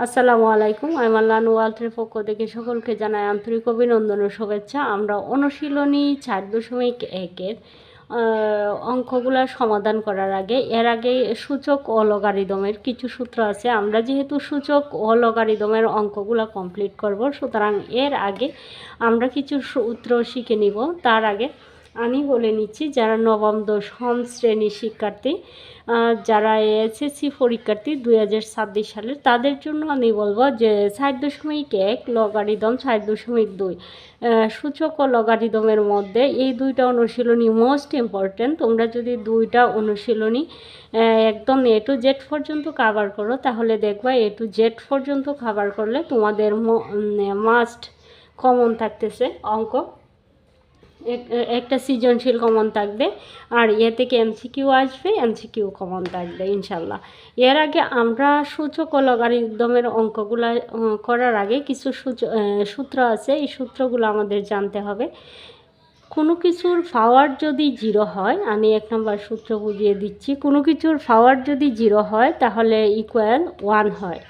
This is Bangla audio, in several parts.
আসসালামু আলাইকুম আমি মাল্লান ওয়ালটের পক্ষ থেকে সকলকে জানাই আন্তরিক অভিনন্দন ও শুভেচ্ছা। আমরা অনুশীলনী চার দশমিক একের আহ, অঙ্কগুলার সমাধান করার আগে এর আগে সূচক ও লগারিদমের কিছু সূত্র আছে। আমরা যেহেতু সূচক ও লগারিদমের অঙ্কগুলো কমপ্লিট করব সুতরাং এর আগে আমরা কিছু সূত্র শিখে নিব। তার আগে আমি বলে নিচ্ছি, যারা নবম দশম শ্রেণির শিক্ষার্থী যারা এসএসসি পরীক্ষার্থী দুই হাজার ছাব্বিশ সালের, তাদের জন্য আমি বলব যে ষাট দশমিক এক লগারিদম, ষাট দশমিক দুই সূচক ও লগারিদমের মধ্যে এই দুইটা অনুশীলনী মোস্ট ইম্পর্ট্যান্ট তোমরা যদি দুইটা অনুশীলনী একদম এ টু জেড পর্যন্ত কাভার করো, তাহলে দেখবা এ টু জেড পর্যন্ত কাভার করলে তোমাদের মাস্ট কমন থাকতেছে অঙ্ক। একটা সৃজনশীল কমন থাকবে। আর এ থেকে এমসিকিউ আসবে এমসিকিউ কমন থাকবে, ইনশাল্লাহ। এর আগে আমরা সূচক লগারিদমের অঙ্কগুলো করার আগে কিছু সূত্র আছে। এই সূত্রগুলো আমাদের জানতে হবে। কোনো কিছুর পাওয়ার যদি জিরো হয়, আমি এক নম্বর সূত্র বুঝিয়ে দিচ্ছি, কোনো কিছুর পাওয়ার যদি জিরো হয়, তাহলে ইকুয়াল ওয়ান হয়।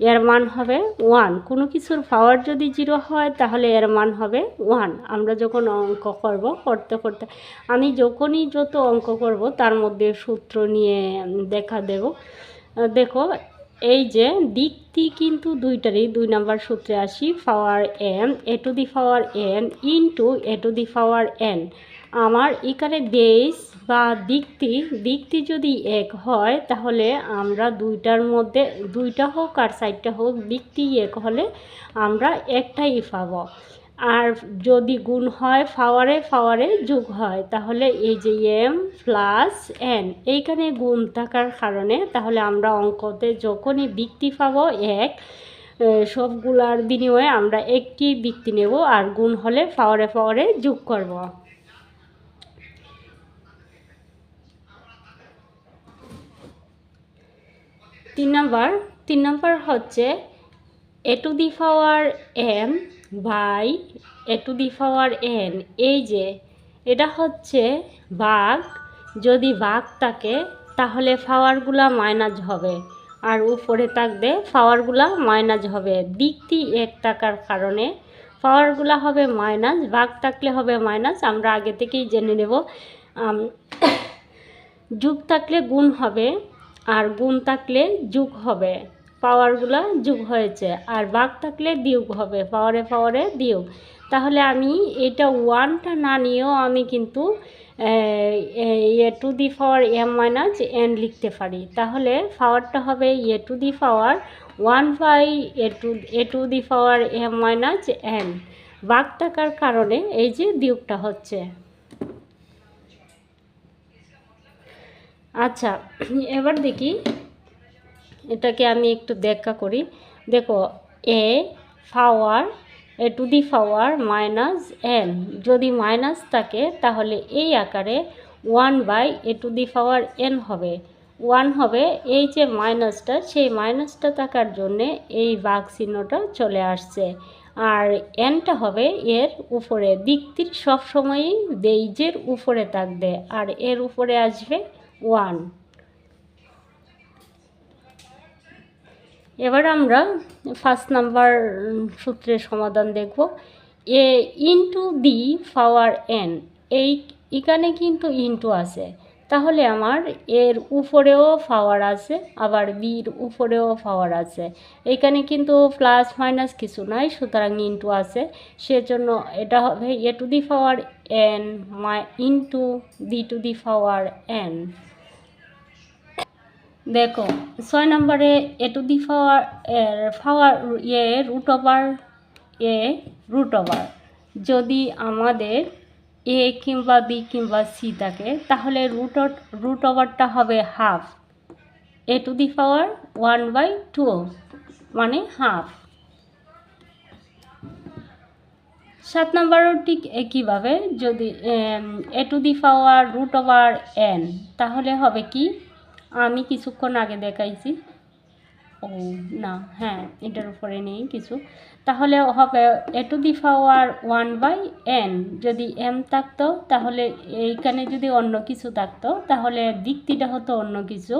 এর মান হবে ওয়ান কোনো কিছুর পাওয়ার যদি জিরো হয়, তাহলে এর মান হবে ওয়ান আমরা যখন অঙ্ক করব, করতে করতে, আমি যখনই যত অঙ্ক করব, তার মধ্যে সূত্র নিয়ে দেখা দেব। দেখো, এই যে দিকটি কিন্তু দুইটারই, দুই নাম্বার সূত্রে আসি power N A to the power N into A to the power N আমার এখানে বেস বা দিকটি দিকটি যদি এক হয়, তাহলে আমরা দুইটার মধ্যে, দুইটা হোক আর সাইডটা হোক, দিকটি এক হলে আমরা একটাই পাব। আর যদি গুণ হয় ফাওয়ারে ফাওয়ারে যোগ হয়, তাহলে এই যে এম প্লাস এন এইখানে গুণ থাকার কারণে তাহলে আমরা অঙ্কতে যখনই দিকটি পাবো এক সবগুলার বিনিময়ে আমরা একটি দিকটি নেব, আর গুণ হলে ফাওয়ারে ফাওয়ারে যোগ করব। তিন নম্বর তিন নম্বর হচ্ছে A to the power M by A to the power N. এই যে, এটা হচ্ছে বাঘ। যদি বাঘ থাকে, তাহলে পাওয়ারগুলা মাইনাস হবে। আর উপরে থাকবে পাওয়ারগুলা মাইনাস হবে। দিকটি এক থাকার কারণে পাওয়ারগুলা হবে মাইনাস, বাঘ থাকলে হবে মাইনাস। আমরা আগে থেকেই জেনে নেব যুগ থাকলে গুণ হবে। আর গুণ থাকলে যোগ হবে। পাওয়ারগুলো যোগ হয়েছে। আর বাঘ থাকলে বিয়োগ হবে। পাওয়ারে পাওয়ারে বিয়োগ। তাহলে আমি এটা ওয়ানটা না নিয়েও আমি কিন্তু, A to the power M minus N লিখতে পারি। তাহলে পাওয়ারটা হবে A to the power one by A to A to the power M minus N. বাঘ থাকার কারণে এই যে বিয়োগটা হচ্ছে। আচ্ছা এবার দেখি এটাকে আমি একটু ব্যাখ্যা করি। দেখো A power A to the power minus N যদি মাইনাস থাকে, তাহলে এই আকারে one by A to the power N হবে। ওয়ান হবে এই যে মাইনাসটা সেই মাইনাসটা থাকার জন্যে এই বাঘ চিহ্নটা চলে আসছে। আর এনটা হবে এর উপরে। দিকটির সবসময়ই বেইজের উপরে থাকবে। আর এর উপরে আসবে ওয়ান। এবার আমরা ফার্স্ট নাম্বার সূত্রের সমাধান দেখব। A into B power N এই, এখানে কিন্তু ইন্টু আছে। তাহলে আমার এর উপরেও পাওয়ার আছে, আবার বির উপরেও পাওয়ার আছে। এখানে কিন্তু প্লাস মাইনাস কিছু নাই, সুতরাং ইন্টু আছে। সেজন্য এটা হবে A to the power N my into B to the power N দেখো, ছয় নম্বরে এ টু দি পাওয়ার এর power A root over A root over যদি আমাদের এ কিংবা বি কিংবা সি থাকে, তাহলে রুট রুট ওভারটা হবে half A to the power one by two মানে হাফ সাত নম্বরও ঠিক একইভাবে যদি A to the power root over N তাহলে হবে কি? আমি কিছুক্ষণ আগে দেখাইছি। ও, না হ্যাঁ এটার উপরে নেই কিছু। তাহলে হবে A to the power one by N. যদি এম থাকতো, তাহলে এইখানে যদি অন্য কিছু থাকতো, তাহলে দিকটিটা হতো অন্য কিছু,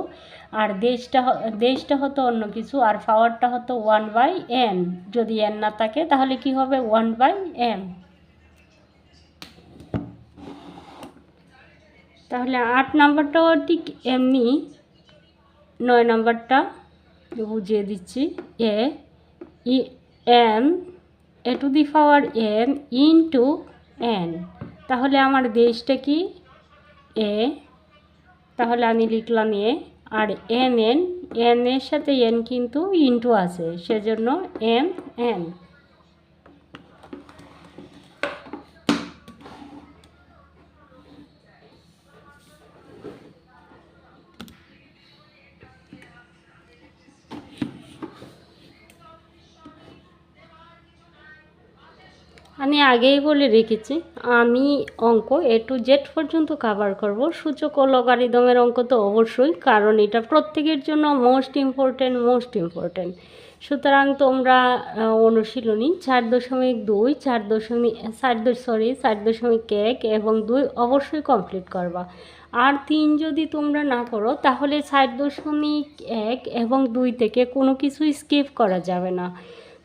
আর দেশটা দেশটা হতো অন্য কিছু, আর পাওয়ারটা হতো ওয়ান বাই এন। যদি এন না থাকে, তাহলে কি হবে? One by M. তাহলে আট নাম্বারটাও ঠিক এমনি, নয় নাম্বারটা বুঝিয়ে দিচ্ছি। A E M A to the power M to N তাহলে আমার দেশটা কি? এ তাহলে আমি লিখলাম এ আর এন এন এন এর সাথে এন কিন্তু ইন্টু আছে। সেজন্য এম এন আগেই বলে রেখেছি, আমি অঙ্ক এ টু জেড পর্যন্ত কাভার করব। সূচক ও লগারিদমের অঙ্ক তো অবশ্যই, কারণ এটা প্রত্যেকের জন্য মোস্ট ইম্পর্ট্যান্ট মোস্ট ইম্পর্ট্যান্ট সুতরাং তোমরা অনুশীলনী চার দশমিক দুই, চার দশমিক, চার সরি চার দশমিক এক এবং দুই অবশ্যই কমপ্লিট করবা। আর তিন যদি তোমরা না করো, তাহলে চার দশমিক এক এবং দুই থেকে কোনো কিছু স্কিপ করা যাবে না।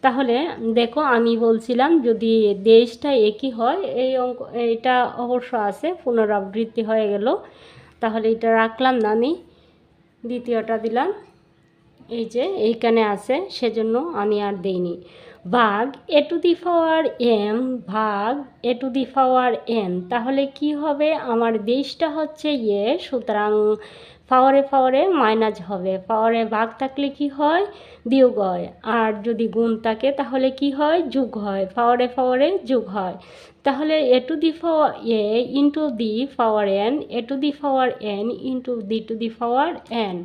তাহলে দেখো আমি বলছিলাম যদি দেশটা একই হয়, এই অঙ্ক, এটা অবশ্য আছে, পুনরাবৃত্তি হয়ে গেল। তাহলে এটা রাখলাম না আমি, দ্বিতীয়টা দিলাম। এই যে এইখানে আছে, সেজন্য আমি আর দেইনি। ভাগ এ টু দি পাওয়ার এম ভাগ এ টু দি পাওয়ার এন, তাহলে কি হবে? আমার দেশটা হচ্ছে ইয়ে সুতরাং পাওয়ারে পাওয়ারে মাইনাস হবে। পাওয়ারে ভাগ থাকলে কি হয়? বিয়োগ হয়। আর যদি গুণ থাকে তাহলে কি হয়? যোগ হয়। পাওয়ারে পাওয়ারে যোগ হয়। তাহলে A to the power A into the power N, A to the power N into the to the power N.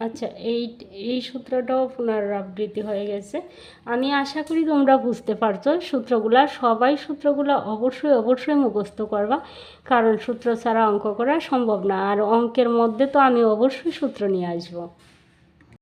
আচ্ছা এই এই সূত্রটাও পুনরাবৃত্তি হয়ে গেছে। আমি আশা করি তোমরা বুঝতে পারছ, সূত্রগুলা, সবাই সূত্রগুলো অবশ্যই অবশ্যই মুখস্থ করবা। কারণ সূত্র ছাড়া অঙ্ক করা সম্ভব না, আর অঙ্কের মধ্যে তো আমি অবশ্যই সূত্র নিয়ে আসব।